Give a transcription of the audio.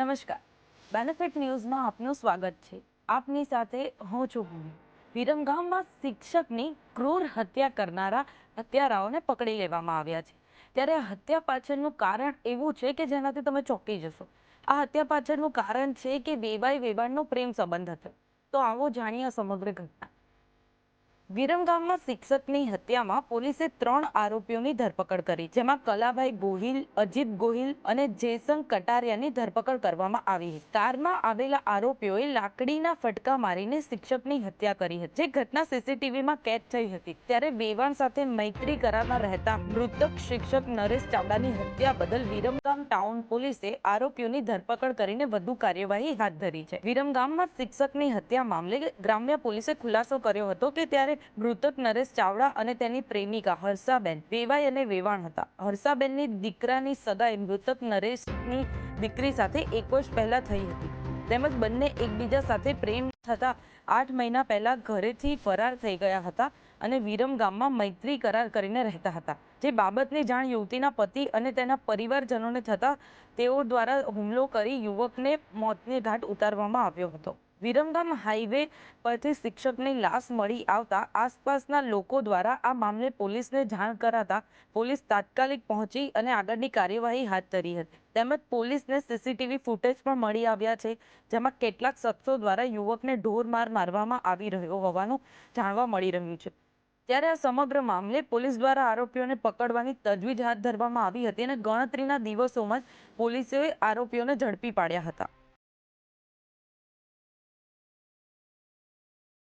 નમસ્કાર. બેનિફિટ ન્યૂઝમાં આપનું સ્વાગત છે. આપની સાથે હું છું ભૂમિ. વિરમગામમાં શિક્ષકની ક્રૂર હત્યા કરનારા હત્યારાઓને પકડી લેવામાં આવ્યા છે. ત્યારે હત્યા પાછળનું કારણ એવું છે કે જેનાથી તમે ચોંકી જશો. આ હત્યા પાછળનું કારણ છે કે વેવાઈ વેવાણનો પ્રેમ સંબંધ હતો. તો આવો જાણીએ સમગ્ર ઘટના. વિરમગામમાં શિક્ષકની હત્યામાં પોલીસે ત્રણ આરોપીઓની ધરપકડ કરી, જેમાં કલાભાઈ ગોહિલ, અજીત ગોહિલ અને જેસંગ કટારિયાની ધરપકડ કરવામાં આવી. હતી કારમાં આવેલા આરોપીઓએ લાકડીના ફટકા મારીને શિક્ષકની હત્યા કરી હતી. જે ઘટના સીસીટીવીમાં કેદ થઈ હતી. ત્યારે બેવાણ સાથે મૈત્રી કરારમાં રહેતા મૃતક શિક્ષક નરેશ ચાવડાની હત્યા બદલ વિરમગામ ટાઉન પોલીસે આરોપીઓની ધરપકડ કરીને વધુ કાર્યવાહી હાથ ધરી છે. વિરમગામમાં શિક્ષકની હત્યા મામલે ગ્રામ્ય પોલીસે ખુલાસો કર્યો હતો કે ત્યારે મૃતક નરેશ ચાવડા અને તેની પ્રેમિકા હર્ષાબેન. વેવાઈ અને વેવાણ હતા. હર્ષાબેનની દીકરાની સગાઈ મૃતક નરેશની દીકરી સાથે એક વર્ષ પહેલા થઈ હતી. તેમજ બંને એકબીજા સાથે પ્રેમ થતા આઠ મહિના પહેલા ઘરેથી ફરાર થઈ ગયા હતા અને વિરમ ગામમાં મૈત્રી કરાર કરીને રહેતા હતા. જે બાબતની જાણ યુવતીના પતિ અને તેના પરિવારજનોને થતા તેઓ દ્વારા હુમલો કરી યુવકને મોતને ઘાટ ઉતારવામાં આવ્યો હતો. વિરમગામ હાઈવે પરથી શિક્ષકની લાશ મળી આવતા આસપાસના લોકો દ્વારા આ મામલે પોલીસને જાણ કરાતા પોલીસ તાત્કાલિક પહોંચી અને આગળની કાર્યવાહી હાથ ધરી હતી. તેમજ પોલીસને સીસીટીવી ફૂટેજ પણ મળી આવ્યા છે, જેમાં કેટલાક શખ્સો દ્વારા યુવકને ઢોર માર મારવામાં આવી રહ્યો હોવાનું જાણવા મળી રહ્યું છે. ત્યારે આ સમગ્ર મામલે પોલીસ દ્વારા આરોપીઓને પકડવાની તજવીજ હાથ ધરવામાં આવી હતી અને ગણતરીના દિવસોમાં જ પોલીસે આરોપીઓને ઝડપી પાડ્યા હતા.